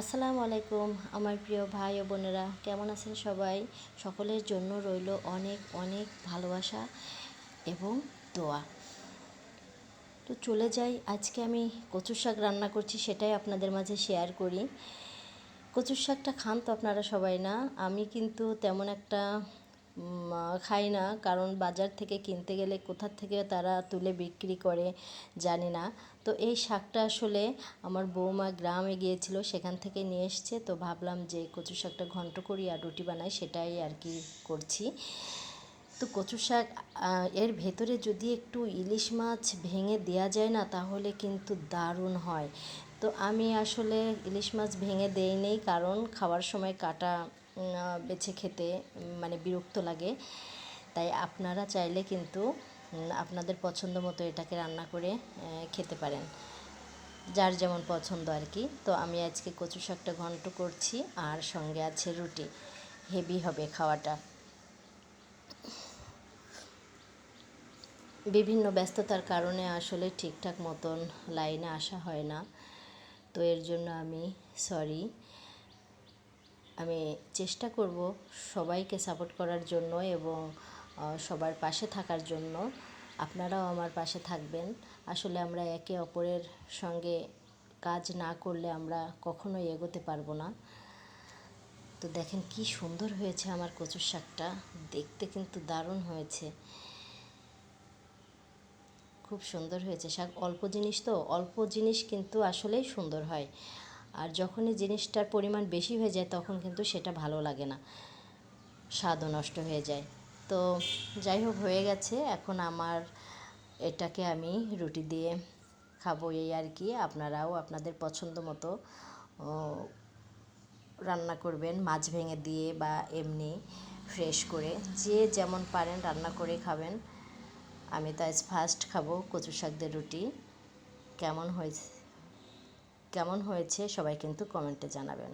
আসসালামু আলাইকুম, আমার প্রিয় ভাই ও বোনেরা, কেমন আছেন সবাই? সকলের জন্য রইল অনেক অনেক ভালোবাসা এবং দোয়া। তো চলে যাই, আজকে আমি কচুর শাক রান্না করছি, সেটাই আপনাদের মাঝে শেয়ার করি। কচুর শাকটা খান তো আপনারা সবাই না? আমি কিন্তু তেমন একটা খাই না। কারণ বাজার থেকে কিনতে গেলে কোথা থেকে তারা তুলে বিক্রি করে জানি না। তো এই শাকটা আসলে আমার বৌমা গ্রামে গিয়েছিল, সেখান থেকে নিয়ে এসছে। তো ভাবলাম যে কচু শাকটা ঘন্ট করি আর রুটি বানাই, সেটাই আর কি করছি। তো কচু শাক এর ভেতরে যদি একটু ইলিশ মাছ ভেঙে দেওয়া যায় না, তাহলে কিন্তু দারুণ হয়। তো আমি আসলে ইলিশ মাছ ভেঙে দেই নেই, কারণ খাওয়ার সময় কাটা বেছে খেতে মানে বিরক্ত লাগে। তাই আপনারা চাইলে কিন্তু আপনাদের পছন্দ মতো এটাকে রান্না করে খেতে পারেন। যার যেমন পছন্দ আর কি। তো আমি আজকে কচু শাকটা ঘন্ট করছি, আর সঙ্গে আছে রুটি। হেভি হবে খাওয়াটা। বিভিন্ন ব্যস্ততার কারণে আসলে ঠিকঠাক মতন লাইনে আসা হয় না। তো এর জন্য আমি সরি আমি চেষ্টা করব সবাইকে সাপোর্ট করার জন্য এবং সবার পাশে থাকার জন্য। আপনারাও আমার পাশে থাকবেন। আসলে আমরা একে অপরের সঙ্গে কাজ না করলে আমরা কখনোই এগোতে পারব না। তো দেখেন কি সুন্দর হয়েছে আমার কচুর শাকটা। দেখতে কিন্তু দারুণ হয়েছে। খুব সুন্দর হয়েছে শাক। অল্প জিনিস তো, অল্প জিনিস কিন্তু আসলেই সুন্দর হয়। আর যখনই জিনিসটার পরিমাণ বেশি হয়ে যায়, তখন কিন্তু সেটা ভালো লাগে না। স্বাদও নষ্ট হয়ে যায়। তো যাই হোক, হয়ে গেছে। এখন আমার এটাকে আমি রুটি দিয়ে খাব এই আর কি। আপনারাও আপনাদের পছন্দ মতো রান্না করবেন, মাছ ভেঙে দিয়ে বা এমনি ফ্রেশ করে। যে যেমন পারেন রান্না করে খাবেন। আমি তো আজ ফার্স্ট খাব কচু শাক দিয়ে রুটি। কেমন হয়েছে? কেমন হয়েছে সবাই কিন্তু কমেন্টে জানাবেন।